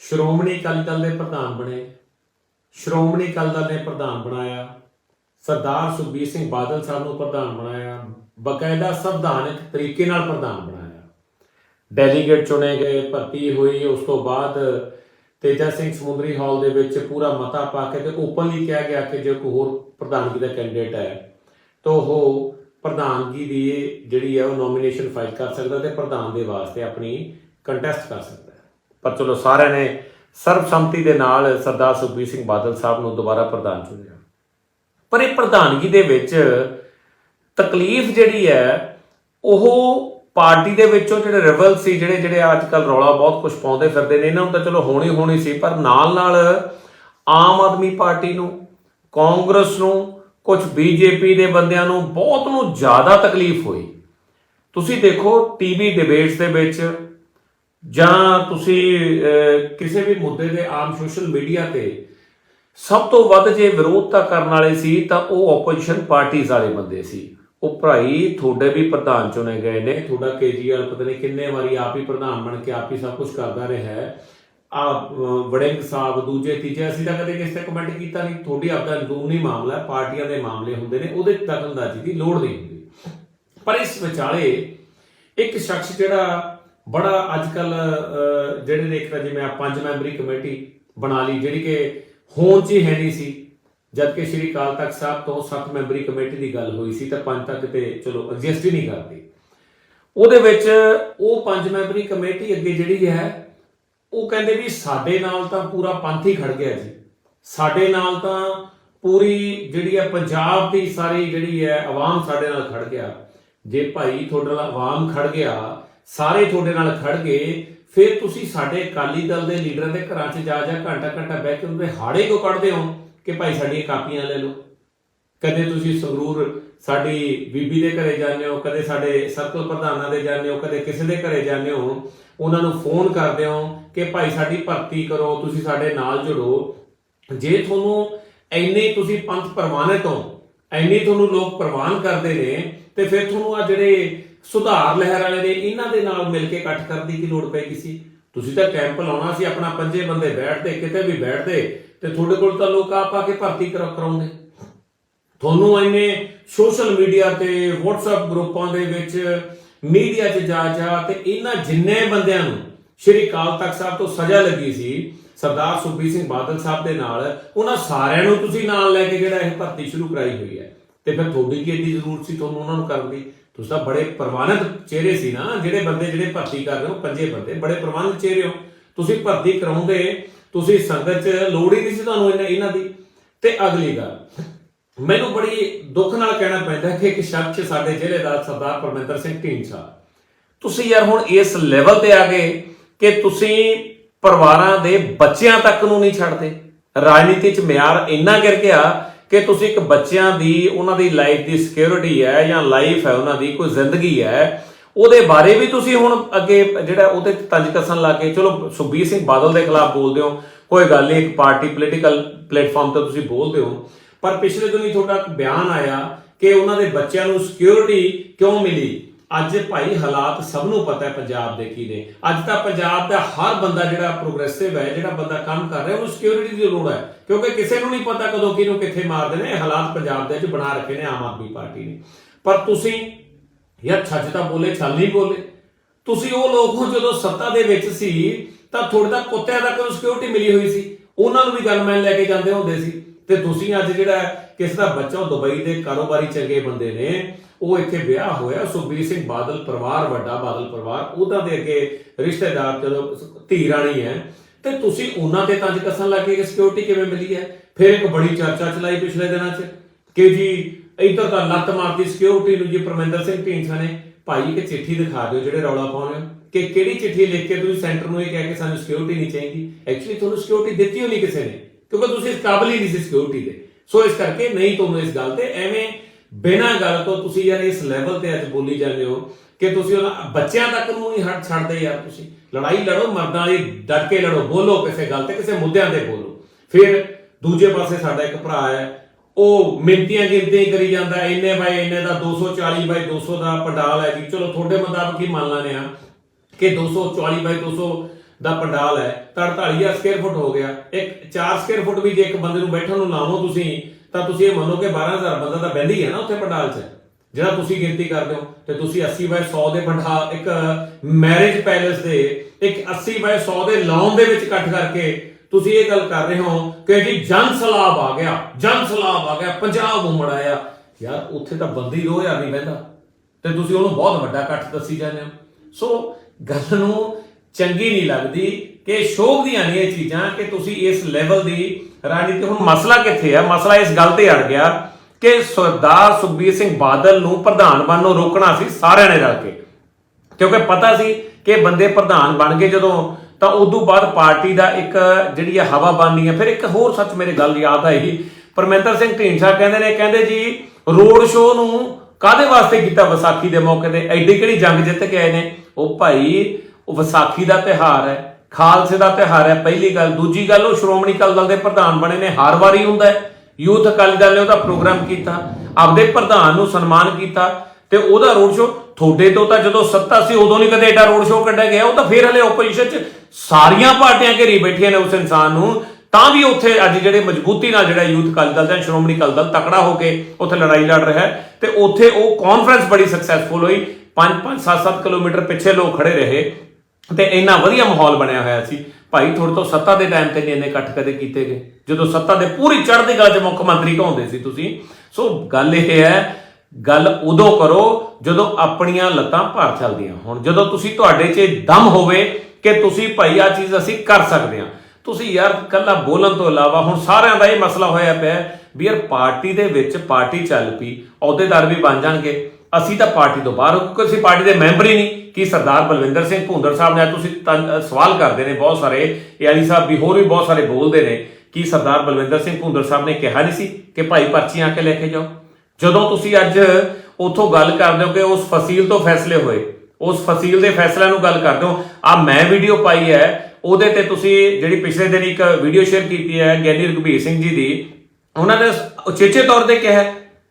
ਸ਼੍ਰੋਮਣੀ ਅਕਾਲੀ ਦਲ ਦੇ ਪ੍ਰਧਾਨ ਬਣੇ, ਸ਼੍ਰੋਮਣੀ ਅਕਾਲੀ ਦਲ ਨੇ ਪ੍ਰਧਾਨ ਬਣਾਇਆ, ਸਰਦਾਰ ਸੁਖਬੀਰ ਸਿੰਘ ਬਾਦਲ ਸਾਹਿਬ ਨੂੰ ਪ੍ਰਧਾਨ ਬਣਾਇਆ, ਬਕਾਇਦਾ ਸੰਵਿਧਾਨਕ ਤਰੀਕੇ ਨਾਲ ਪ੍ਰਧਾਨ ਬਣਾਇਆ। ਡੈਲੀਗੇਟ ਚੁਣੇ ਗਏ, ਭਰਤੀ ਹੋਈ, ਉਸ ਤੋਂ ਬਾਅਦ ਤੇਜਾ ਸਿੰਘ ਸਮੁੰਦਰੀ ਹਾਲ ਦੇ ਵਿੱਚ ਪੂਰਾ ਮਤਾ ਪਾ ਕੇ ਤੇ ਓਪਨਲੀ ਕਿਹਾ ਗਿਆ ਕਿ ਜੇ ਕੋਈ ਹੋਰ ਪ੍ਰਧਾਨਗੀ ਦਾ ਕੈਂਡੀਡੇਟ ਹੈ, ਤਾਂ ਉਹ ਪ੍ਰਧਾਨਗੀ ਦੀ ਜਿਹੜੀ ਹੈ ਉਹ ਨੋਮੀਨੇਸ਼ਨ ਫਾਈਲ ਕਰ ਸਕਦਾ ਤੇ ਪ੍ਰਧਾਨ ਦੇ ਵਾਸਤੇ ਆਪਣੀ ਕੰਟੈਸਟ ਕਰ ਸਕਦਾ ਪਰ ਚਲੋ ਸਾਰਿਆਂ ਨੇ ਸਰਬਸੰਮਤੀ ਦੇ ਨਾਲ ਸਰਦਾਰ ਸੁਖਬੀਰ ਸਿੰਘ ਬਾਦਲ ਸਾਹਿਬ ਨੂੰ ਦੁਬਾਰਾ ਪ੍ਰਧਾਨ ਚੁਣਿਆ। ਪਰ ਇਹ ਪ੍ਰਧਾਨਗੀ ਦੇ ਵਿੱਚ ਤਕਲੀਫ ਜਿਹੜੀ ਹੈ, ਉਹ ਪਾਰਟੀ ਦੇ ਵਿੱਚੋਂ ਜਿਹੜੇ ਰਿਵਲ ਸੀ, ਜਿਹੜੇ ਜਿਹੜੇ ਅੱਜ ਕੱਲ ਰੌਲਾ ਬਹੁਤ ਕੁਝ ਪਾਉਂਦੇ ਫਿਰਦੇ ਨੇ, ਇਹਨਾਂ ਨੂੰ ਤਾਂ ਚਲੋ ਹੋਣੀ ਹੋਣੀ ਸੀ, ਪਰ ਨਾਲ ਨਾਲ ਆਮ ਆਦਮੀ ਪਾਰਟੀ ਨੂੰ, ਕਾਂਗਰਸ ਨੂੰ ਕੁਝ ਬੀਜੇਪੀ ਦੇ ਬੰਦਿਆਂ ਨੂੰ ਬਹੁਤ ਨੂੰ ਜ਼ਿਆਦਾ ਤਕਲੀਫ ਹੋਈ। ਤੁਸੀਂ ਦੇਖੋ, ਟੀਵੀ ਡਿਬੇਟਸ ਦੇ ਵਿੱਚ ਜਾਂ ਤੁਸੀਂ ਕਿਸੇ ਵੀ ਮੁੱਦੇ ਦੇ ਆਮ ਸੋਸ਼ਲ ਮੀਡੀਆ ਤੇ ਸਭ ਤੋਂ ਵੱਧ ਜੇ ਵਿਰੋਧਤਾ ਕਰਨ ਵਾਲੇ ਸੀ, ਤਾਂ ਉਹ ਆਪੋਜੀਸ਼ਨ ਪਾਰਟੀਆਂ ਵਾਲੇ ਬੰਦੇ ਸੀ। ਉਹ ਭਾਈ ਤੁਹਾਡੇ ਵੀ ਪ੍ਰਧਾਨ ਚੁਣੇ ਗਏ ਨੇ। ਤੁਹਾਡਾ ਕੇਜੀਆਰ ਪਤਾ ਨਹੀਂ ਕਿੰਨੇ ਵਾਰੀ ਆਪ ਹੀ ਪ੍ਰਧਾਨ ਬਣ ਕੇ ਆਪ ਹੀ ਸਭ ਕੁਝ ਕਰਦਾ ਰਿਹਾ ਹੈ। ਆ ਵੜਿੰਗ ਸਾਹਿਬ, ਦੂਜੇ, ਤੀਜੇ, ਅਸੀਂ ਤਾਂ ਕਦੇ ਕਿਸੇ ਤੇ ਕਮੈਂਟ ਕੀਤਾ ਨਹੀਂ। ਤੁਹਾਡੀ ਆਪਦਾ ਅੰਦਰੂਨੀ ਮਾਮਲਾ ਪਾਰਟੀਆਂ ਦੇ ਮਾਮਲੇ ਹੁੰਦੇ ਨੇ, ਉਹਦੇ ਤੱਕ ਅੰਦਾਜ਼ੀ ਦੀ ਲੋੜ ਨਹੀਂ ਹੁੰਦੀ। ਪਰ ਇਸ ਵਿਚਾਲੇ ਇੱਕ ਸ਼ਖਸ ਜਿਹੜਾ ਬੜਾ ਅੱਜ ਕੱਲ ਜਿਹੜੇ ਨੇ ਇੱਕ ਤਾਂ ਜਿਵੇਂ ਆ ਪੰਜ ਮੈਂਬਰੀ ਕਮੇਟੀ ਬਣਾ ਲਈ, ਜਿਹੜੀ ਕਿ ਹੋਂਦ 'ਚ ਹੀ ਹੈ ਨਹੀਂ ਸੀ। ਜਦ ਕਿ ਸ਼੍ਰੀ ਅਕਾਲ ਤਖਤ ਸਾਹਿਬ ਤੋਂ ਸੱਤ ਮੈਂਬਰੀ ਕਮੇਟੀ ਦੀ ਗੱਲ ਹੋਈ ਸੀ ਤਾਂ ਪੰਜ ਤੱਕ ਤੇ ਚਲੋ ਐਗਜ਼ਿਸਟ ਹੀ ਨਹੀਂ ਕਰਦੀ। ਉਹਦੇ ਵਿੱਚ ਉਹ ਪੰਜ ਮੈਂਬਰੀ ਕਮੇਟੀ ਅੱਗੇ ਜਿਹੜੀ ਹੈ, ਉਹ ਕਹਿੰਦੇ ਵੀ ਸਾਡੇ ਨਾਲ ਤਾਂ ਪੂਰਾ ਪੰਥ ਹੀ ਖੜ ਗਿਆ ਜੀ। ਸਾਡੇ ਨਾਲ ਤਾਂ ਪੂਰੀ ਜਿਹੜੀ ਹੈ ਪੰਜਾਬ ਦੀ ਸਾਰੀ ਜਿਹੜੀ ਹੈ ਆਵਾਮ ਸਾਡੇ ਨਾਲ ਖੜ ਗਿਆ। ਜੇ ਭਾਈ ਤੁਹਾਡੇ ਨਾਲ ਆਵਾਮ ਖੜ ਗਿਆ ਸਾਰੇ ਤੁਹਾਡੇ ਨਾਲ ਖੜ ਗਏ ਫਿਰ ਤੁਸੀਂ ਸਾਡੇ ਅਕਾਲੀ ਦਲ ਦੇ ਲੀਡਰਾਂ ਦੇ ਘਰਾਂ 'ਚ ਜਾ ਜਾ ਘੰਟਾ ਘੰਟਾ ਬਹਿ ਕੇ ਉਹਦੇ ਹਾੜੇ ਕੋ ਕੱਢਦੇ ਹੋ ਕਿ ਭਾਈ ਸਾਡੀਆਂ ਕਾਪੀਆਂ ਲੈ ਲਓ? ਕਦੇ ਤੁਸੀਂ ਸੰਗਰੂਰ ਸਾਡੀ ਬੀਬੀ ਦੇ ਘਰੇ ਜਾਂਦੇ ਹੋ, ਕਦੇ ਸਾਡੇ ਸਰਕਲ ਪ੍ਰਧਾਨਾਂ ਦੇ ਜਾਂਦੇ ਹੋ, ਕਦੇ ਕਿਸੇ ਦੇ ਘਰੇ ਜਾਂਦੇ ਹੋ, ਉਹਨਾਂ ਨੂੰ ਫੋਨ ਕਰਦੇ ਹੋ ਕਿ ਭਾਈ ਸਾਡੀ ਭਰਤੀ ਕਰੋ, ਤੁਸੀਂ ਸਾਡੇ ਨਾਲ ਜੁੜੋ। ਜੇ ਤੁਹਾਨੂੰ ਐਨੇ ਤੁਸੀਂ ਪੰਥ ਪ੍ਰਵਾਨਿਤ ਹੋ ਐਨੇ ਤੁਹਾਨੂੰ ਲੋਕ ਪ੍ਰਵਾਨ ਕਰਦੇ ਨੇ, ਤੇ ਫਿਰ ਤੁਹਾਨੂੰ ਆ ਜਿਹੜੇ ਸੁਧਾਰ ਲਹਿਰ ਵਾਲੇ ਨੇ ਇਹਨਾਂ ਦੇ ਨਾਲ ਮਿਲ ਕੇ ਇਕੱਠ ਕਰਨ ਦੀ ਕੀ ਲੋੜ ਪੈ ਗਈ ਸੀ? ਤੁਸੀਂ ਤਾਂ ਕੈਂਪ ਲਾਉਣਾ ਸੀ, ਆਪਣਾ ਪੰਜੇ ਬੰਦੇ ਬੈਠਦੇ ਕਿਤੇ ਵੀ ਬੈਠਦੇ ਤੇ ਤੁਹਾਡੇ ਕੋਲ ਤਾਂ ਲੋਕ ਆਪ ਆ ਕੇ ਭਰਤੀ ਕਰਾਉਂਦੇ। ਤੁਹਾਨੂੰ ਇਹਨੇ ਸੋਸ਼ਲ ਮੀਡੀਆ ਤੇ, WhatsApp ਗਰੁੱਪਾਂ ਦੇ ਵਿੱਚ ਮੀਡੀਆ 'ਚ ਜਾ ਜਾ ਤੇ ਇਹਨਾਂ ਜਿੰਨੇ ਬੰਦਿਆਂ ਨੂੰ ਸ਼੍ਰੀ ਅਕਾਲ ਤਖਤ ਸਾਹਿਬ ਤੋਂ ਸਜ਼ਾ ਲੱਗੀ ਸੀ, ਸਰਦਾਰ ਸੁਖਬੀਰ ਸਿੰਘ ਬਾਦਲ ਸਾਹਿਬ ਦੇ ਨਾਲ, ਉਹਨਾਂ ਸਾਰਿਆਂ ਨੂੰ ਤੁਸੀਂ ਨਾਲ ਲੈ ਕੇ ਜਿਹੜਾ ਇਹ ਭਰਤੀ ਸ਼ੁਰੂ ਕਰਾਈ ਹੋਈ ਹੈ। ਤੇ ਫਿਰ ਤੁਹਾਡੀ ਕੀ ਇੰਨੀ ਜ਼ਰੂਰਤ ਸੀ ਤੁਹਾਨੂੰ ਉਹਨਾਂ ਨੂੰ ਕਰਨ ਦੀ? ਤੁਸੀਂ ਤਾਂ ਬੜੇ ਪ੍ਰਵਾਨਿਤ ਚਿਹਰੇ ਸੀ ਨਾ, ਜਿਹੜੇ ਬੰਦੇ ਜਿਹੜੇ ਭਰਤੀ ਕਰ ਰਹੇ ਹੋ, ਪੰਜੇ ਬੰਦੇ, ਬੜੇ ਪ੍ਰਵਾਨਿਤ ਚਿਹਰੇ ਹੋ। ਤੁਸੀਂ ਭਰਤੀ ਕਰਾਉਂਦੇ, ਤੁਸੀਂ ਸੰਗਤ 'ਚ ਲੋੜ ਹੀ ਨਹੀਂ ਸੀ ਤੁਹਾਨੂੰ ਇਹਨਾਂ ਇਹਨਾਂ ਦੀ। ਤੇ ਅਗਲੀ ਗੱਲ, ਮੈਨੂੰ ਬੜੀ ਦੁੱਖ ਨਾਲ ਕਹਿਣਾ ਪੈਂਦਾ ਕਿ ਇੱਕ ਸ਼ਖਸ ਸਾਡੇ ਜ਼ਿਲ੍ਹੇ ਦਾ ਸਰਦਾਰ ਪਰਮਿੰਦਰ ਸਿੰਘ ਢੀਂਡਸਾ। ਤੁਸੀਂ ਯਾਰ ਹੁਣ ਇਸ ਲੈਵਲ ਤੇ ਆ ਗਏ ਕਿ ਤੁਸੀਂ ਪਰਿਵਾਰਾਂ ਦੇ ਬੱਚਿਆਂ ਤੱਕ ਨੂੰ ਨਹੀਂ ਛੱਡਦੇ। ਰਾਜਨੀਤੀ 'ਚ ਮਿਆਰ ਇੰਨਾ ਗਿਰ ਗਿਆ ਕਿ ਤੁਸੀਂ ਇੱਕ ਬੱਚਿਆਂ ਦੀ, ਉਹਨਾਂ ਦੀ ਲਾਈਫ ਦੀ ਸਿਕਿਉਰਿਟੀ ਹੈ ਜਾਂ ਲਾਈਫ ਹੈ ਉਹਨਾਂ ਦੀ, ਕੋਈ ਜ਼ਿੰਦਗੀ ਹੈ, ਉਹਦੇ ਬਾਰੇ ਵੀ ਤੁਸੀਂ ਹੁਣ ਅੱਗੇ ਜਿਹੜਾ ਉਹਦੇ ਤੰਜ ਕਸਣ ਲਾ ਕੇ, ਚਲੋ ਸੁਖਬੀਰ ਸਿੰਘ ਬਾਦਲ ਦੇ ਖਿਲਾਫ ਬੋਲਦੇ ਹੋ, ਕੋਈ ਗੱਲ ਨਹੀਂ, ਇੱਕ ਪਾਰਟੀ ਪੋਲੀਟੀਕਲ ਪਲੇਟਫਾਰਮ ਤੇ ਤੁਸੀਂ ਬੋਲਦੇ ਹੋ। ਪਰ ਪਿਛਲੇ ਦਿਨੀ ਤੁਹਾਡਾ ਇੱਕ ਬਿਆਨ ਆਇਆ ਕਿ ਉਹਨਾਂ ਦੇ ਬੱਚਿਆਂ ਨੂੰ ਸਿਕਿਉਰਿਟੀ ਕਿਉਂ ਮਿਲੀ? ਅੱਜ ਭਾਈ ਹਾਲਾਤ ਸਭ ਨੂੰ ਪਤਾ ਹੈ ਪੰਜਾਬ ਦੇ ਕੀ ਨੇ। ਅੱਜ ਤਾਂ ਪੰਜਾਬ ਦਾ ਹਰ ਬੰਦਾ ਜਿਹੜਾ ਪ੍ਰੋਗਰੈਸਿਵ ਹੈ, ਜਿਹੜਾ ਬੰਦਾ ਕੰਮ ਕਰ ਰਿਹਾ, ਉਹਨੂੰ ਸਿਕਿਉਰਿਟੀ ਦੀ ਲੋੜ ਹੈ। ਕਿਉਂਕਿ ਕਿਸੇ ਨੂੰ ਨਹੀਂ ਪਤਾ ਕਦੋਂ ਕਿਹਨੂੰ ਕਿੱਥੇ ਮਾਰਦੇ ਨੇ ਹਾਲਾਤ ਪੰਜਾਬ ਦੇ ਵਿੱਚ ਬਣਾ ਰੱਖੇ ਨੇ ਆਮ ਆਦਮੀ ਪਾਰਟੀ ਨੇ। ਪਰ ਤੁਸੀਂ ਯਾਰ ਛੱਜ ਤਾਂ ਬੋਲੇ ਛਲ ਨਹੀਂ ਬੋਲੇ। ਤੁਸੀਂ ਉਹ ਲੋਕ ਹੋ ਜਦੋਂ ਸੱਤਾ ਦੇ ਵਿੱਚ ਸੀ, ਤਾਂ ਤੁਹਾਡੇ ਤਾਂ ਕੁੱਤਿਆਂ ਤੱਕ ਨੂੰ ਸਿਕਿਉਰਿਟੀ ਮਿਲੀ ਹੋਈ ਸੀ। ਉਹਨਾਂ ਨੂੰ ਵੀ ਗਨਮੈਨ ਲੈ ਕੇ ਜਾਂਦੇ ਹੁੰਦੇ ਸੀ। ਤੇ ਤੁਸੀਂ ਅੱਜ ਜਿਹੜਾ ਕਿਸੇ ਦਾ ਬੱਚਾ ਦੁਬਈ ਦੇ ਕਾਰੋਬਾਰੀ ਚੰਗੇ ਬੰਦੇ ਨੇ ਉਹ ਇੱਥੇ ਵਿਆਹ ਹੋਇਆ, ਸੁਖਬੀਰ ਸਿੰਘ ਬਾਦਲ ਪਰਿਵਾਰ, ਵੱਡਾ ਬਾਦਲ ਪਰਿਵਾਰ, ਉਹਦਾ ਦੇ ਅੱਗੇ ਰਿਸ਼ਤੇਦਾਰ ਚਲੋ ਧੀ ਰਾਣੀ ਹੈ, ਤੇ ਤੁਸੀਂ ਉਹਨਾਂ ਤੇ ਤੰਜ ਕਸਣ ਲੱਗੇ ਕਿ ਸਿਕਿਉਰਿਟੀ ਕਿਵੇਂ ਮਿਲੀ ਹੈ? ਫਿਰ ਇੱਕ ਬੜੀ ਚਰਚਾ ਚਲਾਈ ਪਿਛਲੇ ਦਿਨਾਂ 'ਚ ਕਿ ਜੀ ਇੱਧਰ ਤਾਂ ਲੱਤ ਮਾਰਦੀ ਸਿਕਿਉਰਿਟੀ ਨੂੰ ਜੀ ਪਰਮਿੰਦਰ ਸਿੰਘ ਢੀਂਡਸਾ ਨੇ। ਭਾਈ, ਇੱਕ ਚਿੱਠੀ ਦਿਖਾ ਦਿਓ ਜਿਹੜੇ ਰੌਲਾ ਪਾਉਂਦੇ ਹੋ। ਕਿ ਕਿਹੜੀ ਚਿੱਠੀ ਲਿਖ ਕੇ ਤੁਸੀਂ ਸੈਂਟਰ ਨੂੰ ਇਹ ਕਹਿ ਕੇ ਸਾਨੂੰ ਸਿਕਿਉਰਿਟੀ ਨਹੀਂ ਚਾਹੀਦੀ? ਐਕਚੁਅਲੀ ਤੁਹਾਨੂੰ ਸਿਕਿਉਰਿਟੀ ਦਿੱਤੀ ਹੋ ਨਹੀਂ ਕਿਸੇ ਨੇ, ਕਿਉਂਕਿ ਤੁਸੀਂ ਇਸ ਕਾਬਲ ਹੀ ਨਹੀਂ ਸੀ ਸਿਕਿਉਰਿਟੀ ਦੇ। ਸੋ ਇਸ ਕਰਕੇ ਨਹੀਂ ਤੁਹਾਨੂੰ ਇਸ ਗੱਲ ਤੇ ਐਵੇਂ ਬਿਨਾਂ ਗੱਲ ਤੋਂ ਤੁਸੀਂ ਯਾਰ ਇਸ ਲੈਵਲ ਤੇ ਅੱਜ ਬੋਲੀ ਜਾਂਦੇ ਹੋ ਕਿ ਤੁਸੀਂ ਉਹਨਾਂ ਬੱਚਿਆਂ ਤੱਕ ਨੂੰ ਨਹੀਂ ਹਟ ਛੱਡਦੇ ਯਾਰ ਤੁਸੀਂ। ਲੜਾਈ ਲੜੋ, ਮਰਦਾਂ ਵਾਲੀ ਡਟ ਕੇ ਲੜੋ, ਬੋਲੋ ਕਿਸੇ ਗੱਲ ਤੇ, ਕਿਸੇ ਮੁੱਦਿਆਂ ਤੇ ਬੋਲੋ। ਫਿਰ ਦੂਜੇ ਪਾਸੇ ਸਾਡਾ ਇੱਕ ਭਰਾ ਹੈ, ਉਹ ਮਿੰਟੀਆਂ ਗਿਣਤੀਆਂ ਹੀ ਕਰੀ ਜਾਂਦਾ, ਇੰਨੇ ਬਾਈ ਇੰਨੇ ਦਾ 240 ਬਾਈ 200 ਦਾ ਪੰਡਾਲ ਹੈ ਜੀ। ਚਲੋ ਤੁਹਾਡੇ ਮੁਤਾਬਕ ਹੀ ਮੰਨ ਲੈਣੇ ਆ ਕਿ 240 ਬਾਈ 200 ਦਾ ਪੰਡਾਲ ਹੈ ਤਾਂ 48000 ਸਕੁਅਰ ਫੁੱਟ ਹੋ ਗਿਆ। ਇੱਕ 4 ਸਕੁਅਰ ਫੁੱਟ ਵੀ ਜੇ ਇੱਕ ਬੰਦੇ ਨੂੰ ਬੈਠਣ ਨੂੰ ਲਾਵੋ ਤੁਸੀਂ ਤਾਂ ਤੁਸੀਂ ਇਹ ਮੰਨੋ ਕਿ 12000 ਬੰਦਾ ਤਾਂ ਬੈਠੀ ਹੈ ਨਾ ਉੱਥੇ ਪੰਡਾਲ 'ਚ। ਜਿਹੜਾ ਤੁਸੀਂ ਗਿਣਤੀ ਕਰਦੇ ਹੋ, ਤੇ ਤੁਸੀਂ 80 ਬਾਈ 100 ਦੇ ਪੰਡਾਲ, ਇੱਕ ਮੈਰਿਜ ਪੈਲੇਸ ਦੇ, ਇੱਕ 80 ਬਾਈ 100 ਦੇ ਲਾਉਣ ਦੇ ਵਿੱਚ ਇਕੱਠ ਕਰਕੇ ਤੁਸੀਂ ਇਹ ਗੱਲ ਕਰ ਰਹੇ ਹੋ ਕਿ ਜੀ ਜਨ ਸਲਾਬ ਆ ਗਿਆ, ਜਨ ਸਲਾਬ ਆ ਗਿਆ, ਪੰਜਾਬ ਉਮੜ ਆਇਆ। ਯਾਰ, ਉੱਥੇ ਤਾਂ ਬੰਦੀ 2000 ਨਹੀਂ ਬਹਿੰਦਾ। ਤੇ ਤੁਸੀਂ ਉਹਨੂੰ ਬਹੁਤ ਵੱਡਾ ਇਕੱਠ ਦੱਸੀ ਜਾਂਦੇ ਹੋ। ਸੋ, ਗੱਲ ਨੂੰ ਚੰਗੀ ਨਹੀਂ ਲੱਗਦੀ ਕਿ ਸ਼ੋਕ ਦੀਆਂ ਨੇ ਇਹ ਚੀਜ਼ਾਂ ਕਿ ਤੁਸੀਂ ਇਸ ਲੈਵਲ ਦੀ ਰਾਜਨੀਤੀ ਹੁਣ ਮਸਲਾ ਕਿੱਥੇ ਆ? ਮਸਲਾ ਇਸ ਗੱਲ ਤੇ ਅੜ ਗਿਆ ਕਿ ਸਰਦਾਰ ਸੁਖਬੀਰ ਸਿੰਘ ਬਾਦਲ ਨੂੰ ਪ੍ਰਧਾਨ ਬਣਨੋਂ ਰੋਕਣਾ ਸੀ ਸਾਰਿਆਂ ਨੇ ਰਲ ਕੇ। ਕਿਉਂਕਿ ਪਤਾ ਸੀ ਕਿ ਬੰਦੇ ਪ੍ਰਧਾਨ ਬਣ ਗਏ ਜਦੋਂ, ਤਾਂ ਉਦੋਂ ਬਾਅਦ ਪਾਰਟੀ ਦਾ ਇੱਕ ਜਿਹੜੀ ਹੈ ਹਵਾ ਬਣਨੀ ਹੈ ਫਿਰ ਇੱਕ ਹੋਰ ਸੱਚ ਮੇਰੇ ਗੱਲ ਯਾਦ ਆਈ। ਪਰਮੇਂਦਰ ਸਿੰਘ ਢੀਂਡਸਾ ਕਹਿੰਦੇ ਨੇ, ਕਹਿੰਦੇ ਜੀ, ਰੋਡ ਸ਼ੋਅ ਨੂੰ ਕਾਦੇ ਵਾਸਤੇ ਕੀਤਾ ਵਿਸਾਖੀ ਦੇ ਮੌਕੇ ਤੇ? ਐਡੀ ਕਿਹੜੀ ਜੰਗ ਜਿੱਤ ਕੇ ਆਏ ਨੇ? ਉਹ ਭਾਈ, ਉਹ ਵਿਸਾਖੀ ਦਾ ਤਿਹਾਰ ਹੈ। ਖਾਲਸੇ ਦਾ ਤਿਹਾਰ ਹੈ, ਪਹਿਲੀ ਗੱਲ। ਦੂਜੀ ਗੱਲ, ਉਹ ਸ਼੍ਰੋਮਣੀ ਅਕਾਲੀ ਦਲ ਦੇ ਪ੍ਰਧਾਨ ਬਣੇ ਨੇ, ਹਰ ਵਾਰੀ ਹੁੰਦਾ ਹੈ। ਯੂਥ ਅਕਾਲੀ ਦਲ ਨੇ ਉਹਦਾ ਪ੍ਰੋਗਰਾਮ ਕੀਤਾ, ਆਪਦੇ ਪ੍ਰਧਾਨ ਨੂੰ ਸਨਮਾਨ ਕੀਤਾ ਤੇ ਉਹਦਾ ਰੋਡ ਸ਼ੋਅ, ਤੁਹਾਡੇ ਤੋਂ ਤਾਂ ਜਦੋਂ ਸੱਤਾ ਸੀ, ਉਦੋਂ ਨਹੀਂ ਕਦੇ ਐਡਾ ਰੋਡ ਸ਼ੋਅ ਕੱਢਿਆ ਗਿਆ। ਉਹ ਤਾਂ ਫੇਰ ਹਲੇ ਆਪੋਜੀਸ਼ਨ 'ਚ ਸਾਰੀਆਂ ਪਾਰਟੀਆਂ ਘੇਰੀ ਬੈਠੀਆਂ ਨੇ ਉਸ ਇਨਸਾਨ ਨੂੰ। ਤਾਂ ਵੀ ਉੱਥੇ ਅੱਜ ਜਿਹੜੇ ਮਜ਼ਬੂਤੀ ਨਾਲ ਜਿਹੜਾ ਯੂਥ ਅਕਾਲੀ ਦਲ ਜਾਂ ਸ਼੍ਰੋਮਣੀ ਅਕਾਲੀ ਦਲ ਤਕੜਾ ਹੋ ਕੇ ਉੱਥੇ ਲੜਾਈ ਲੜ ਰਿਹਾ ਹੈ ਤੇ ਉੱਥੇ ਉਹ ਕਾਨਫਰੰਸ ਬੜੀ ਸਕਸੈਸਫੁਲ ਹੋਈ। 5-5 7-7 ਕਿਲੋਮੀਟਰ ਪਿੱਛੇ ਲੋਕ ਖੜੇ ਰਹੇ। ਤੇ ਇੰਨਾ ਵਧੀਆ ਮਾਹੌਲ ਬਣਿਆ ਹੋਇਆ ਸੀ। ਭਾਈ, ਤੁਹਾਡੇ ਤੋਂ ਸੱਤਾ ਦੇ ਟਾਈਮ ਤੇ ਨਹੀਂ ਇੰਨੇ ਇਕੱਠ ਕਦੇ ਕੀਤੇ ਗਏ। ਜਦੋਂ ਸੱਤਾ ਦੇ ਪੂਰੀ ਚੜ੍ਹਦੀ ਗੱਲ 'ਚ ਮੁੱਖ ਮੰਤਰੀ ਕਹਾਉਂਦੇ ਸੀ ਤੁਸੀਂ। ਸੋ ਗੱਲ ਇਹ ਹੈ, ਗੱਲ ਉਦੋਂ ਕਰੋ ਜਦੋਂ ਆਪਣੀਆਂ ਲੱਤਾਂ ਭਾਰ ਚੱਲਦੀਆਂ ਹੁਣ। ਜਦੋਂ ਤੁਸੀਂ ਤੁਹਾਡੇ 'ਚ ਦਮ ਹੋਵੇ ਕਿ ਤੁਸੀਂ ਭਾਈ ਆ ਚੀਜ਼ ਅਸੀਂ ਕਰ ਸਕਦੇ ਹਾਂ। ਤੁਸੀਂ ਯਾਰ, ਕੱਲਾ ਬੋਲਣ ਤੋਂ ਇਲਾਵਾ ਹੁਣ ਸਾਰਿਆਂ ਦਾ ਇਹ ਮਸਲਾ ਹੋਇਆ ਪਿਆ ਵੀ ਯਾਰ ਪਾਰਟੀ ਦੇ ਵਿੱਚ ਪਾਰਟੀ ਚੱਲ ਪਈ, ਅਹੁਦੇਦਾਰ ਵੀ ਬਣ ਜਾਣਗੇ। ਅਸੀਂ ਤਾਂ ਪਾਰਟੀ ਤੋਂ ਬਾਹਰ ਹਾਂ, ਕਿਉਂਕਿ ਅਸੀਂ ਪਾਰਟੀ ਦੇ ਮੈਂਬਰ ਹੀ ਨਹੀਂ। ਕਿ ਸਰਦਾਰ ਬਲਵਿੰਦਰ ਸਿੰਘ ਭੁੰਦਰ ਸਾਹਿਬ ਨੇ ਤੁਸੀਂ ਤਾਂ- ਸਵਾਲ ਕਰਦੇ ਨੇ ਬਹੁਤ ਸਾਰੇ ਇਹ ਅਲੀ ਸਾਹਿਬ ਵੀ ਹੋਰ ਵੀ ਬਹੁਤ ਸਾਰੇ ਬੋਲਦੇ ਨੇ। ਕਿ ਸਰਦਾਰ ਬਲਵਿੰਦਰ ਸਿੰਘ ਭੁੰਦਰ ਸਾਹਿਬ ਨੇ ਕਿਹਾ ਨਹੀਂ ਸੀ ਕਿ ਭਾਈ ਪਰਚੀਆਂ ਆ ਕੇ ਲੈ ਕੇ ਜਾਓ? ਜਦੋਂ ਤੁਸੀਂ ਅੱਜ ਉਥੋਂ ਗੱਲ ਕਰਦੇ ਹੋ ਕਿ ਉਸ ਫਸੀਲ ਤੋਂ ਫੈਸਲੇ ਹੋਏ ਉਸ ਫਸੀਲ ਦੇ ਫੈਸਲਿਆਂ ਨੂੰ ਗੱਲ ਕਰਦੇ ਹੋ ਆ ਮੈਂ ਵੀਡੀਓ ਪਾਈ ਹੈ ਉਹਦੇ ਤੇ ਤੁਸੀਂ ਜਿਹੜੀ ਪਿਛਲੇ ਦਿਨ ਇੱਕ ਵੀਡੀਓ ਸ਼ੇਅਰ ਕੀਤੀ ਹੈ ਗਿਆਨੀ ਰਘਬੀਰ ਸਿੰਘ ਜੀ ਦੀ ਉਹਨਾਂ ਨੇ ਉਚੇਚੇ ਤੌਰ ਤੇ ਕਿਹਾ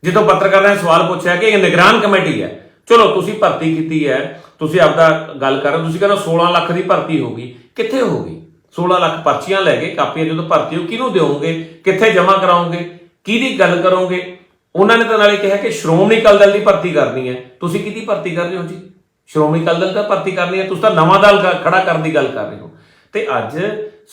ਜਦੋਂ ਪੱਤਰਕਾਰਾਂ ਨੇ ਸਵਾਲ ਪੁੱਛਿਆ ਕਿ ਇਹ ਨਿਗਰਾਨ ਕਮੇਟੀ ਹੈ। ਚਲੋ, ਤੁਸੀਂ ਭਰਤੀ ਕੀਤੀ ਹੈ, ਤੁਸੀਂ ਆਪਦਾ ਗੱਲ ਕਰ ਰਹੇ ਹੋ, ਤੁਸੀਂ ਕਹਿੰਦੇ 16 ਲੱਖ ਦੀ ਭਰਤੀ ਹੋ ਗਈ। ਕਿੱਥੇ ਹੋ ਗਈ? 16 ਲੱਖ ਪਰਚੀਆਂ ਲੈ ਕੇ ਕਾਪੀਆਂ ਜਦੋਂ ਭਰਤੀ ਹੋ, ਕਿਹਨੂੰ ਦਿਓਗੇ? ਕਿੱਥੇ ਜਮ੍ਹਾਂ ਕਰਾਓਗੇ? ਕਿਹਦੀ ਗੱਲ ਕਰੋਗੇ? ਉਹਨਾਂ ਨੇ ਤਾਂ ਨਾਲੇ ਕਿਹਾ ਕਿ ਸ਼੍ਰੋਮਣੀ ਅਕਾਲੀ ਦਲ ਦੀ ਭਰਤੀ ਕਰਨੀ ਹੈ। ਤੁਸੀਂ ਕਿਹਦੀ ਭਰਤੀ ਕਰ ਰਹੇ ਹੋ ਜੀ? ਸ਼੍ਰੋਮਣੀ ਅਕਾਲੀ ਦਲ ਦਾ ਭਰਤੀ ਕਰਨੀ ਹੈ, ਤੁਸੀਂ ਤਾਂ ਨਵਾਂ ਦਲ ਖੜਾ ਕਰਨ ਦੀ ਗੱਲ ਕਰ ਰਹੇ ਹੋ। ਤੇ ਅੱਜ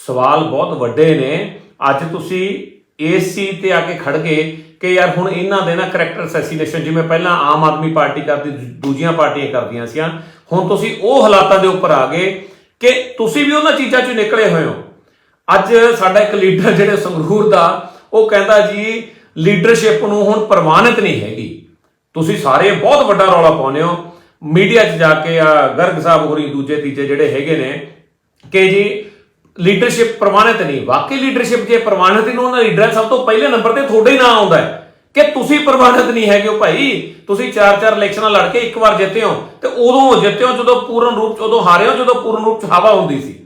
ਸਵਾਲ ਬਹੁਤ ਵੱਡੇ ਨੇ। ਅੱਜ ਤੁਸੀਂ ਇਸ ਚੀਜ਼ ਤੇ ਆ ਕੇ ਖੜ ਗਏ ਕਿ ਯਾਰ ਹੁਣ ਇਹਨਾਂ ਦੇ ਨਾ ਕੈਰੈਕਟਰ ਅਸੈਸੀਨੇਸ਼ਨ ਜਿਵੇਂ ਪਹਿਲਾਂ ਆਮ ਆਦਮੀ ਪਾਰਟੀ ਕਰਦੀ ਦੂਜੀਆਂ ਪਾਰਟੀਆਂ ਕਰਦੀਆਂ ਸੀ ਹੁਣ ਤੁਸੀਂ ਉਹ ਹਾਲਾਤਾਂ ਦੇ ਉੱਪਰ ਆ ਗਏ ਕਿ ਤੁਸੀਂ ਵੀ ਉਹਨਾਂ ਚੀਜ਼ਾਂ ਚੋਂ ਨਿਕਲੇ ਹੋਏ ਹੋ। ਅੱਜ ਸਾਡਾ ਇੱਕ ਲੀਡਰ ਜਿਹੜੇ ਸੰਗਰੂਰ ਦਾ, ਉਹ ਕਹਿੰਦਾ ਜੀ ਲੀਡਰਸ਼ਿਪ ਨੂੰ ਹੁਣ ਪ੍ਰਮਾਣਿਤ ਨਹੀਂ ਹੈਗੀ। ਤੁਸੀਂ ਸਾਰੇ ਬਹੁਤ ਵੱਡਾ ਰੌਲਾ ਪਾਉਂਦੇ ਹੋ। ਮੀਡੀਆ 'ਚ ਜਾ ਕੇ ਆ ਗਰਗ ਸਾਹਿਬ ਹੋਰੀ ਦੂਜੇ ਤੀਜੇ ਜਿਹੜੇ ਹੈਗੇ ਨੇ ਕਿ ਜੀ ਲੀਡਰਸ਼ਿਪ ਪ੍ਰਵਾਨਿਤ ਨਹੀਂ। ਵਾਕਈ ਲੀਡਰਸ਼ਿਪ ਜੇ ਪ੍ਰਮਾਣਿਤ ਨਹੀਂ, ਉਹਨਾਂ ਲੀਡਰਾਂ ਸਭ ਤੋਂ ਪਹਿਲੇ ਨੰਬਰ ਤੇ ਤੁਹਾਡੇ ਹੀ ਨਾਂ ਆਉਂਦਾ ਹੈ ਕਿ ਤੁਸੀਂ ਪ੍ਰਵਾਨਿਤ ਨਹੀਂ ਹੈਗੇ ਹੋ ਭਾਈ। ਤੁਸੀਂ ਚਾਰ ਚਾਰ ਇਲੈਕਸ਼ਨਾਂ ਲੜ ਕੇ ਇੱਕ ਵਾਰ ਜਿੱਤੇ ਹੋ ਤੇ ਉਦੋਂ ਜਿੱਤੇ ਹੋ ਜਦੋਂ ਪੂਰਨ ਰੂਪ ਚ, ਉਦੋਂ ਹਾਰੇ ਹੋ ਜਦੋਂ ਪੂਰਨ ਰੂਪ ਚ ਹਵਾ ਹੁੰਦੀ ਸੀ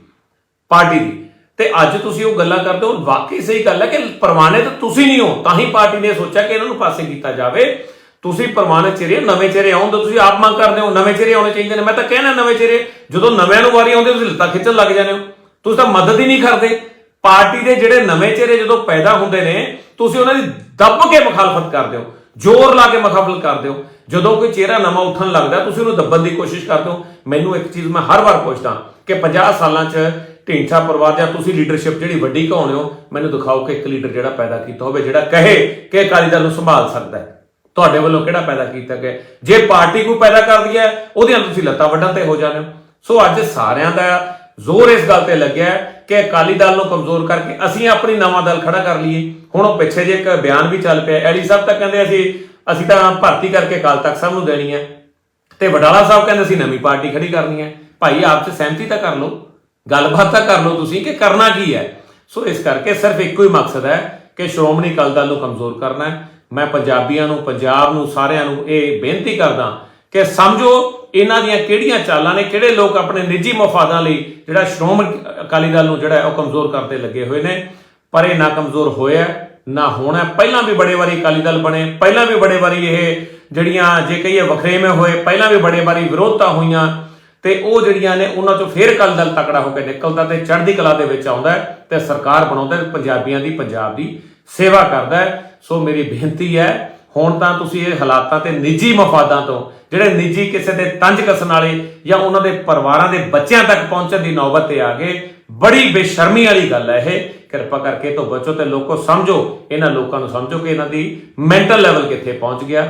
ਪਾਰਟੀ ਦੀ। ਤੇ ਅੱਜ ਤੁਸੀਂ ਉਹ ਗੱਲਾਂ ਕਰਦੇ ਹੋ, ਵਾਕਈ ਸਹੀ ਗੱਲ ਹੈ ਕਿ ਪ੍ਰਵਾਨਿਤ ਤੁਸੀਂ ਨਹੀਂ ਹੋ, ਤਾਂ ਹੀ ਪਾਰਟੀ ਨੇ ਸੋਚਿਆ ਕਿ ਇਹਨਾਂ ਨੂੰ ਪਾਸੇ ਕੀਤਾ ਜਾਵੇ। ਤੁਸੀਂ ਪ੍ਰਮਾਣਿਤ ਚਿਹਰੇ, ਨਵੇਂ ਚਿਹਰੇ ਆਉਣ ਤਾਂ ਤੁਸੀਂ ਆਪ ਮੰਗ ਕਰਦੇ ਹੋ, ਨਵੇਂ ਚਿਹਰੇ ਆਉਣੇ ਚਾਹੀਦੇ ਨੇ। ਮੈਂ ਤਾਂ ਕਹਿਣਾ ਨਵੇਂ ਚਿਹਰੇ, ਜਦੋਂ ਨਵਿਆਂ ਨੂੰ ਵਾਰੀ ਆਉਂਦੇ ਤੁਸੀਂ ਲੱਤਾਂ ਖਿੱਚਣ ਲੱਗ ਜਾਂਦੇ ਹੋ। ਤੁਸੀਂ ਤਾਂ ਮਦਦ ਹੀ ਨਹੀਂ ਕਰਦੇ। ਪਾਰਟੀ ਦੇ ਜਿਹੜੇ ਨਵੇਂ ਚਿਹਰੇ ਜਦੋਂ ਪੈਦਾ ਹੁੰਦੇ ਨੇ, ਤੁਸੀਂ ਉਹਨਾਂ ਦੀ ਦੱਬ ਕੇ ਮੁਖਾਲਫਤ ਕਰਦੇ ਹੋ। ਜ਼ੋਰ ਲਾ ਕੇ ਮੁਖਾਲਫਤ ਕਰਦੇ ਹੋ। ਜਦੋਂ ਕੋਈ ਚਿਹਰਾ ਨਵਾਂ ਉੱਠਣ ਲੱਗਦਾ, ਤੁਸੀਂ ਉਹਨੂੰ ਦੱਬਣ ਦੀ ਕੋਸ਼ਿਸ਼ ਕਰਦੇ ਹੋ। ਮੈਨੂੰ ਇੱਕ ਚੀਜ਼ ਮੈਂ ਹਰ ਵਾਰ ਪੁੱਛਦਾ ਕਿ 50 ਸਾਲਾਂ 'ਚ ਢੀਂਡਸਾ ਪਰਿਵਾਰ ਜਾਂ ਤੁਸੀਂ ਲੀਡਰਸ਼ਿਪ ਜਿਹੜੀ ਵੱਡੀ ਕਹਾਉਂਦੇ ਹੋ, ਮੈਨੂੰ ਦਿਖਾਓ ਕਿ ਇੱਕ ਲੀਡਰ ਜਿਹੜਾ ਪੈਦਾ ਕੀਤਾ ਹੋਵੇ, ਜਿਹੜਾ ਕਹੇ ਕਿ ਅਕਾਲੀ ਦਲ ਨੂੰ ਸੰਭਾਲ ਸਕਦਾ ਹੈ। ਤੁਹਾਡੇ ਵੱਲੋਂ ਕਿਹੜਾ ਪੈਦਾ ਕੀਤਾ ਗਿਆ ਜੇ ਪਾਰਟੀ ਕੋਈ ਪੈਦਾ ਕਰਦੀ ਹੈ, ਉਹਦੀਆਂ ਤੁਸੀਂ ਲੱਤਾਂ ਵੱਢਣ ਤੇ ਹੋ ਜਾਂਦੇ ਹੋ। ਸੋ ਅੱਜ ਸਾਰਿਆਂ ਦਾ ਜ਼ੋਰ ਇਸ ਗੱਲ ਤੇ ਲੱਗਿਆ ਕਿ ਅਕਾਲੀ ਦਲ ਨੂੰ ਕਮਜ਼ੋਰ ਕਰਕੇ ਅਸੀਂ ਆਪਣੀ ਨਵਾਂ ਦਲ ਖੜਾ ਕਰ ਲਈਏ। ਹੁਣ ਉਹ ਪਿੱਛੇ ਜੇ ਇੱਕ ਬਿਆਨ ਵੀ ਚੱਲ ਪਿਆ। ਐਲੀ ਸਾਹਿਬ ਤਾਂ ਕਹਿੰਦੇ ਅਸੀਂ ਅਸੀਂ ਤਾਂ ਭਰਤੀ ਕਰਕੇ ਅਕਾਲ ਤਖਤ ਸਾਹਿਬ ਨੂੰ ਦੇਣੀ ਹੈ। ਤੇ ਵਡਾਲਾ ਸਾਹਿਬ ਕਹਿੰਦੇ ਅਸੀਂ ਨਵੀਂ ਪਾਰਟੀ ਖੜੀ ਕਰਨੀ ਹੈ। ਭਾਈ, ਆਪ ਚ ਸਹਿਮਤੀ ਤਾਂ ਕਰ ਲਓ। ਗੱਲਬਾਤ ਤਾਂ ਕਰ ਲਓ ਤੁਸੀਂ ਕਿ ਕਰਨਾ ਕੀ ਹੈ। ਸੋ ਇਸ ਕਰਕੇ ਸਿਰਫ ਇੱਕੋ ਹੀ ਮਕਸਦ ਹੈ ਕਿ ਸ਼੍ਰੋਮਣੀ ਅਕਾਲੀ ਦਲ ਨੂੰ ਕਮਜ਼ੋਰ ਕਰਨਾ ਹੈ। ਮੈਂ ਪੰਜਾਬੀਆਂ ਨੂੰ, ਪੰਜਾਬ ਨੂੰ, ਸਾਰਿਆਂ ਨੂੰ ਇਹ ਬੇਨਤੀ ਕਰਦਾ ਕਿ ਸਮਝੋ ਇਹਨਾਂ ਦੀਆਂ ਕਿਹੜੀਆਂ ਚਾਲਾਂ ਨੇ, ਕਿਹੜੇ ਲੋਕ ਆਪਣੇ ਨਿੱਜੀ ਮਫਾਦਾਂ ਲਈ ਜਿਹੜਾ ਸ਼੍ਰੋਮਣੀ ਅਕਾਲੀ ਦਲ ਨੂੰ ਜਿਹੜਾ ਉਹ ਕਮਜ਼ੋਰ ਕਰਦੇ ਲੱਗੇ ਹੋਏ ਨੇ। ਪਰ ਇਹ ਨਾ ਕਮਜ਼ੋਰ ਹੋਇਆ, ਨਾ ਹੋਣਾ। ਪਹਿਲਾਂ ਵੀ ਬੜੇ ਵਾਰੀ ਅਕਾਲੀ ਦਲ ਬਣੇ, ਪਹਿਲਾਂ ਵੀ ਬੜੇ ਵਾਰੀ ਇਹ ਜਿਹੜੀਆਂ ਜੇ ਕਹੀਏ ਵਖਰੇਵੇਂ ਹੋਏ, ਪਹਿਲਾਂ ਵੀ ਬੜੇ ਵਾਰੀ ਵਿਰੋਧਤਾ ਹੋਈਆਂ ਤੇ ਉਹ ਜਿਹੜੀਆਂ ਨੇ ਉਹਨਾਂ ਚੋਂ ਫੇਰ ਅਕਾਲੀ ਦਲ ਤਕੜਾ ਹੋ ਕੇ ਨਿਕਲਦਾ ਤੇ ਚੜ੍ਹਦੀ ਕਲਾ ਦੇ ਵਿੱਚ ਆਉਂਦਾ ਹੈ ਤੇ ਸਰਕਾਰ ਬਣਾਉਂਦਾ ਤੇ ਪੰਜਾਬੀਆਂ ਦੀ ਪੰਜਾਬ ਦੀ ਸੇਵਾ ਕਰਦਾ ਸੋ ਮੇਰੀ ਬੇਨਤੀ ਹੈ ਹੁਣ ਤਾਂ ਤੁਸੀਂ ਇਹ ਹਾਲਾਤਾਂ ਤੇ ਨਿੱਜੀ ਮਫਾਦਾਂ ਤੋਂ, ਜਿਹੜੇ ਨਿੱਜੀ ਕਿਸੇ ਦੇ ਤੰਜ ਕਸਣ ਵਾਲੇ ਜਾਂ ਉਹਨਾਂ ਦੇ ਪਰਿਵਾਰਾਂ ਦੇ ਬੱਚਿਆਂ ਤੱਕ ਪਹੁੰਚਣ ਦੀ ਨੌਬਤ ਤੇ ਆ ਗਏ, ਬੜੀ ਬੇਸ਼ਰਮੀ ਵਾਲੀ ਗੱਲ ਹੈ ਇਹ। ਕਿਰਪਾ ਕਰਕੇ ਤੋਂ ਬਚੋ ਤੇ ਲੋਕੋ ਸਮਝੋ, ਇਹਨਾਂ ਲੋਕਾਂ ਨੂੰ ਸਮਝੋ ਕਿ ਇਹਨਾਂ ਦੀ ਮੈਂਟਲ ਲੈਵਲ ਕਿੱਥੇ ਪਹੁੰਚ ਗਿਆ।